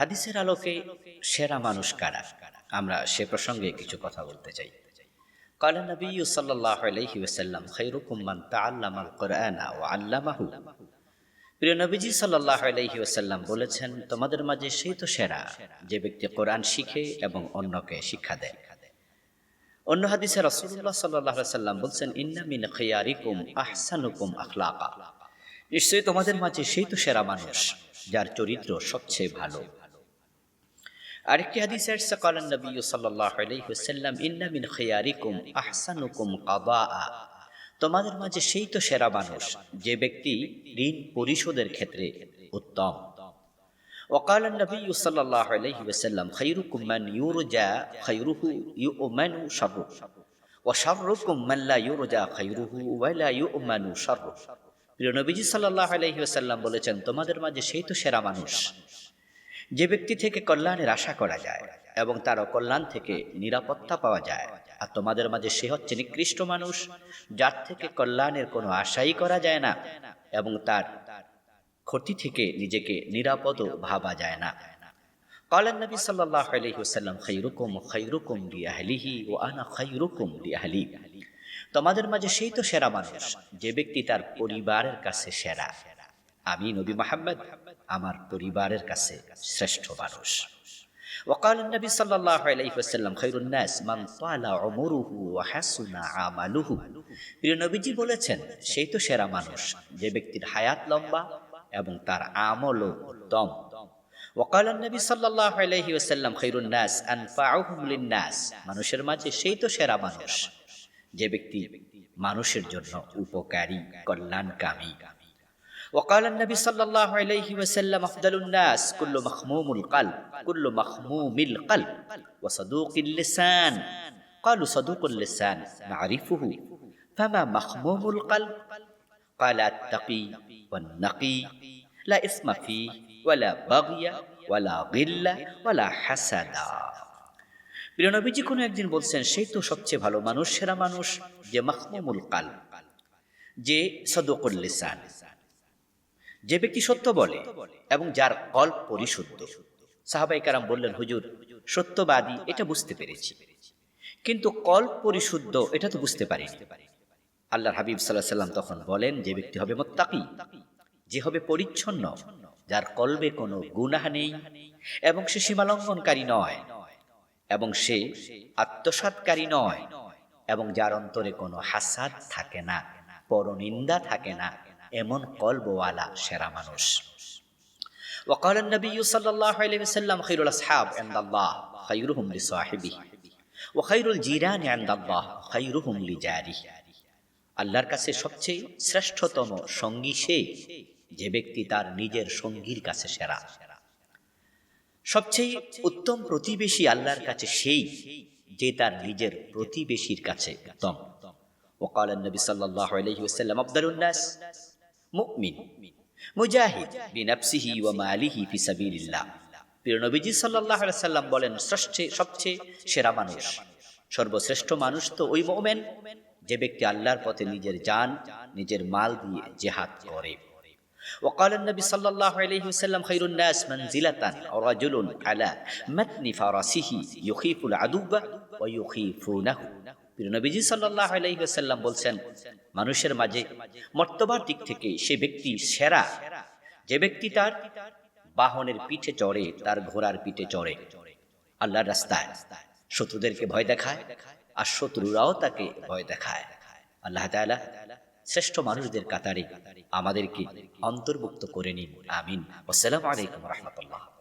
হাদিসের আলোকে সেরা মানুষ কারা আমরা সে প্রসঙ্গে কিছু কথা বলতে চাই قال النبي صلى الله عليه وسلم خيركم من تعلم القرآن وعلمه প্রিয় নবীজি সাল্লাহ আলাইহি ওয়াসাল্লাম বলেছেন তোমাদের মাঝে সেই তো সেরা যে ব্যক্তি কোরআন শিখে এবং অন্যকে শিক্ষা দেয় অন্য হাদিসে রাসূলুল্লাহ সাল্লাল্লাহু আলাইহি সাল্লাম বলছেন ইন্না মিন খিয়ারিকুম আহসানুকুম আখলাকা নিশ্চয়ই তোমাদের মাঝে সেই তো সেরা মানুষ যার চরিত্র সবচেয়ে ভালো আরেকটি হাদিসে আসছে কালান নবী সাল্লাল্লাহু আলাইহি ওয়াসাল্লাম ইন্না মিন খিয়ারিকুম আহসানুকুম কাদাআ তোমাদের মাঝে সেই তো সেরা মানুষ যে ব্যক্তি ঋণ পরিশোধের ক্ষেত্রে উত্তম وقال النبي صلى الله عليه وسلم خيركم من يرجى خيره يؤمن شره وشركم من لا يرجى خيره ولا يؤمن شره প্রিয় নবীজি সাল্লাহ আলহি ওসাল্লাম বলেছেন তোমাদের মাঝে সেই তো সেরা মানুষ যে ব্যক্তি থেকে কল্যাণের আশা করা যায় এবং তার অকল্যাণ থেকে নিরাপত্তা পাওয়া যায় আর তোমাদের মাঝে সে হচ্ছে নিকৃষ্ট মানুষ যার থেকে কল্যাণের কোনো আশাই করা যায় না এবং তার ক্ষতি থেকে নিজেকে নিরাপদ ভাবা যায় না قال النبي صلى الله عليه وسلم خيركم خيركم لأهله وأنا خيركم لأهلي তোমাদের মাঝে সেই তো সেরা মানুষ যে ব্যক্তি তার পরিবারের কাছে সেরা আমি নবী মোহাম্মদ আমার পরিবারের কাছে শ্রেষ্ঠ মানুষ وقال النبي صلى الله عليه وسلم خير الناس من طال عمره وحسن عمله প্রিয় নবীজি বলেছেন সেই তো সেরা মানুষ যে ব্যক্তির হায়াত লম্বা এবং তার আমলও উত্তম وقال النبي صلى الله عليه وسلم خير الناس أنفعهم للناس মানুষের মাঝে সেই তো সেরা মানুষ যে ব্যক্তি মানুষের জন্য উপকারী কল্যাণকামী وقال النبي صلى الله عليه وسلم أفضل الناس كل مخموم القلب كل مخموم القلب وصدوق اللسان قالوا صدوق اللسان نعرفه فما مخموم القلب قال التقي والنقي لا إثم فيه ولا بغي ولا غل ولا حسد প্রিয় নবীজি কোনো একদিন বলছেন সেই তো সবচেয়ে ভালো মানুষ সেরা মানুষ যে মাহমুমুল কাল যে সদকুল লিসান যে ব্যক্তি সত্য বলে এবং যার কল্প পরিশুদ্ধ। সাহাবাই কারাম বললেন, হুজুর, সত্যবাদী, এটা বুঝতে পেরেছি। কিন্তু কল পরিশুদ্ধ, এটা তো বুঝতে পারিনি। আল্লাহ হাবিব সাল্লাহ সাল্লাম তখন বলেন, যে ব্যক্তি হবে মোত্তাকি, যে হবে পরিচ্ছন্ন, যার কলবে কোনো গুনাহ নেই এবং সে সীমালঙ্ঘনকারী নয় নয় নয় এবং সে আত্মসাতকারী নয় এবং যার অন্তরে কোনো হাসাদ থাকে না, পরনিন্দা থাকে না এমন কলবওয়ালা সেরা মানুষ وقال النبي صلى الله عليه وسلم خير الأصحاب عند الله خيرهم لصاحبه وخير الجيران عند الله خيرهم لجاره আল্লাহর কাছে সবচেয়ে শ্রেষ্ঠতম সঙ্গী সে যে ব্যক্তি তার নিজের সঙ্গীর কাছে সেরা সবচেয়ে উত্তম প্রতিবেশী আল্লাহর কাছে সেই যে তার নিজের প্রতিবেশীর কাছে উত্তম وقال النبي صلى الله عليه وسلم أفضل الناس মুমিন মুজাহিদ বিনাফসিহি ওয়া মালিহি ফি সাবিলিল্লাহ প্রিয় নবীজি সাল্লাল্লাহু আলাইহি সাল্লাম বলেন শ্রেষ্ঠ সবচেয়ে সেরা মানুষ সর্বশ্রেষ্ঠ মানুষ তো ওই মুমিন যে ব্যক্তি আল্লাহর পথে নিজের জান নিজের মাল দিয়ে জিহাদ করে وقال النبي صلى الله عليه وسلم خير الناس منزلة رجل على متن فرسه يخيف العدو ويخيفونه নবীজি সাল্লাহ আলাইসাল্লাম বলছেন মানুষের মাঝে মর্তবার দিক থেকে সে ব্যক্তি সেরা। যে ব্যক্তি তার বাহনের পিঠে চড়ে, তার ঘোড়ার পিঠে চড়ে। আল্লাহর রাস্তায় শত্রুদেরকে ভয় দেখায় আর শত্রুরাও তাকে ভয় দেখায়। আল্লাহ তাআলা শ্রেষ্ঠ মানুষদের কাতারে আমাদেরকে অন্তর্ভুক্ত করে নিন। আমিন। আসসালামু আলাইকুম রহমতুল্লাহ।